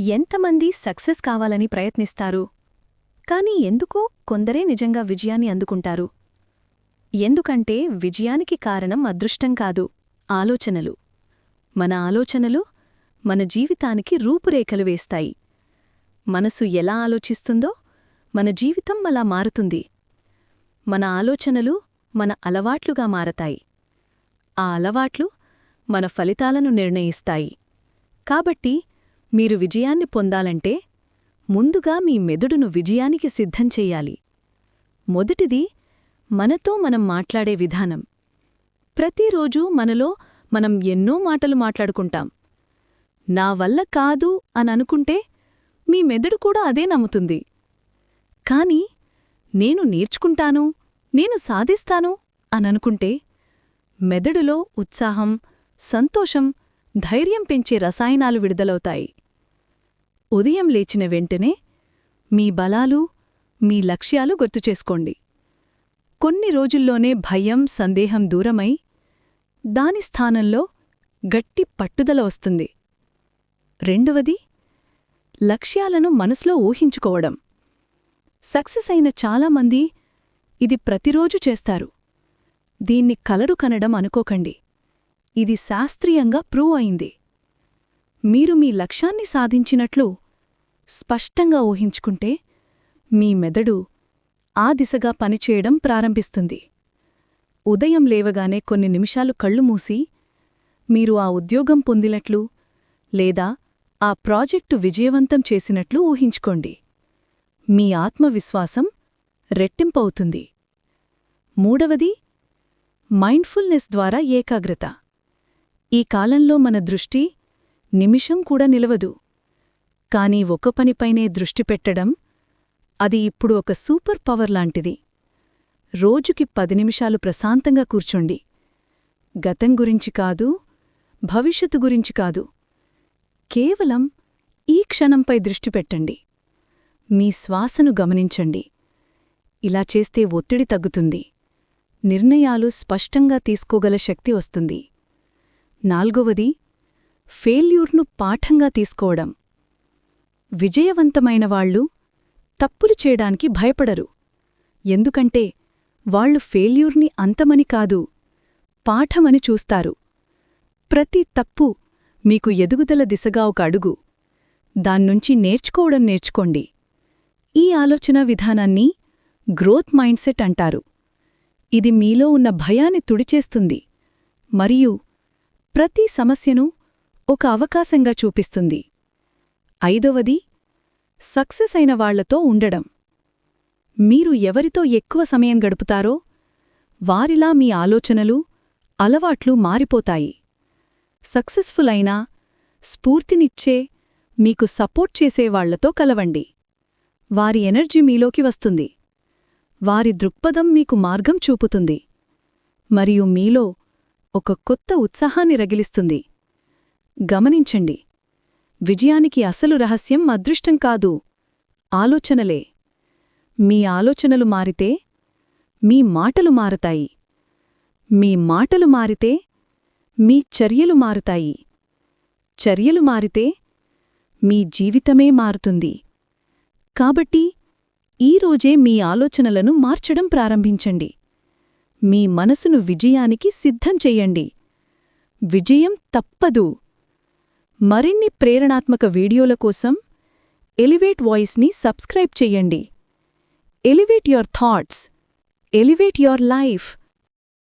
ఎంతమంది సక్సెస్ కావాలని ప్రయత్నిస్తారు? కాని ఎందుకో కొందరే నిజంగా విజయాన్ని అందుకుంటారు. ఎందుకంటే విజయానికి కారణం అదృష్టం కాదు ఆలోచనలు. మన ఆలోచనలు మన జీవితానికి రూపురేఖలు వేస్తాయి. మనసు ఎలా ఆలోచిస్తుందో మన జీవితం అలా మారుతుంది. మన ఆలోచనలు మన అలవాట్లుగా మారతాయి. ఆ అలవాట్లు మన ఫలితాలను నిర్ణయిస్తాయి. కాబట్టి మీరు విజయాన్ని పొందాలంటే ముందుగా మీ మెదడును విజయానికి సిద్ధం చెయ్యాలి మొదటిది మనతో మనం మాట్లాడే విధానం. ప్రతిరోజూ మనలో మనం ఎన్నో మాటలు మాట్లాడుకుంటాం. నా వల్ల కాదు అననుకుంటే మీ మెదడు కూడా అదే నమ్ముతుంది. కాని నేను నేర్చుకుంటాను నేను సాధిస్తాను అననుకుంటే మెదడులో ఉత్సాహం సంతోషం ధైర్యం పెంచే రసాయనాలు విడుదలవుతాయి. ఉదయం లేచిన వెంటనే మీ బలాలు మీ లక్ష్యాలు గుర్తుచేసుకోండి కొన్ని రోజుల్లోనే భయం సందేహం దూరమై దాని స్థానంలో గట్టి పట్టుదల వస్తుంది. రెండవది లక్ష్యాలను మనసులో ఊహించుకోవడం. సక్సెస్ అయిన చాలామంది ఇది ప్రతిరోజు చేస్తారు. దీన్ని కలడు కనడం అనుకోకండి. ఇది శాస్త్రీయంగా ప్రూవ్ అయింది. మీరు మీ లక్ష్యాన్ని సాధించినట్లు స్పష్టంగా ఊహించుకుంటే మీ మెదడు ఆ దిశగా పనిచేయడం ప్రారంభిస్తుంది. ఉదయం లేవగానే కొన్ని నిమిషాలు కళ్ళు మూసి మీరు ఆ ఉద్యోగం పొందినట్లు లేదా ఆ ప్రాజెక్టు విజయవంతం చేసినట్లు ఊహించుకోండి. మీ ఆత్మవిశ్వాసం రెట్టింపవుతుంది. మూడవది మైండ్ఫుల్నెస్ ద్వారా ఏకాగ్రత. ఈ కాలంలో మన దృష్టి నిమిషం కూడా నిలవదు. కాని ఒక పనిపైనే దృష్టి పెట్టడం అది ఇప్పుడు ఒక సూపర్ పవర్ లాంటిది. రోజుకి పది నిమిషాలు ప్రశాంతంగా కూర్చోండి. గతం గురించి కాదు భవిష్యత్తు గురించి కాదు. కేవలం ఈ క్షణంపై దృష్టి పెట్టండి. మీ శ్వాసను గమనించండి. ఇలా చేస్తే ఒత్తిడి తగ్గుతుంది. నిర్ణయాలు స్పష్టంగా తీసుకోగల శక్తి వస్తుంది. నాల్గవది ఫెయిల్యూర్ను పాఠంగా తీసుకోవడం. విజయవంతమైన వాళ్ళు తప్పులు చేయడానికి భయపడరు. ఎందుకంటే వాళ్ళు ఫెయిల్యూర్ని అంతమని కాదు పాఠమని చూస్తారు. ప్రతి తప్పు మీకు ఎదుగుదల దిశగా ఒక అడుగు. దాన్నుంచి నేర్చుకోవడం నేర్చుకోండి. ఈ ఆలోచన విధానాన్ని గ్రోత్ మైండ్సెట్ అంటారు. ఇది మీలో ఉన్న భయాన్ని తుడిచేస్తుంది. మరియు ప్రతి సమస్యను ఒక అవకాశంగా చూపిస్తుంది. ఐదవది సక్సెస్ అయిన వాళ్ళతో ఉండడం. మీరు ఎవరితో ఎక్కువ సమయం గడుపుతారో వారిలా మీ ఆలోచనలు అలవాట్లు మారిపోతాయి. సక్సెస్ఫుల్ అయినా స్ఫూర్తినిచ్చే మీకు సపోర్ట్ చేసేవాళ్ళతో కలవండి. వారి ఎనర్జీ మీలోకి వస్తుంది. వారి దృక్పథం మీకు మార్గం చూపుతుంది. మరియు మీలో ఒక కొత్త ఉత్సాహాన్ని రగిలిస్తుంది. గమనించండి. విజయానికి అసలు రహస్యం అదృష్టం కాదు. ఆలోచనలే. మీ ఆలోచనలు మారితే మీ మాటలు మారతాయి. మీ మాటలు మారితే మీ చర్యలు మారుతాయి. చర్యలు మారితే మీ జీవితమే మారుతుంది. కాబట్టి ఈరోజే మీ ఆలోచనలను మార్చడం ప్రారంభించండి. మీ మనసును విజయానికి సిద్ధం చెయ్యండి విజయం తప్పదు. మరిన్ని ప్రేరణాత్మక వీడియోల కోసం ఎలివేట్ వాయిస్ని సబ్స్క్రైబ్ చెయ్యండి elevate your thoughts elevate your life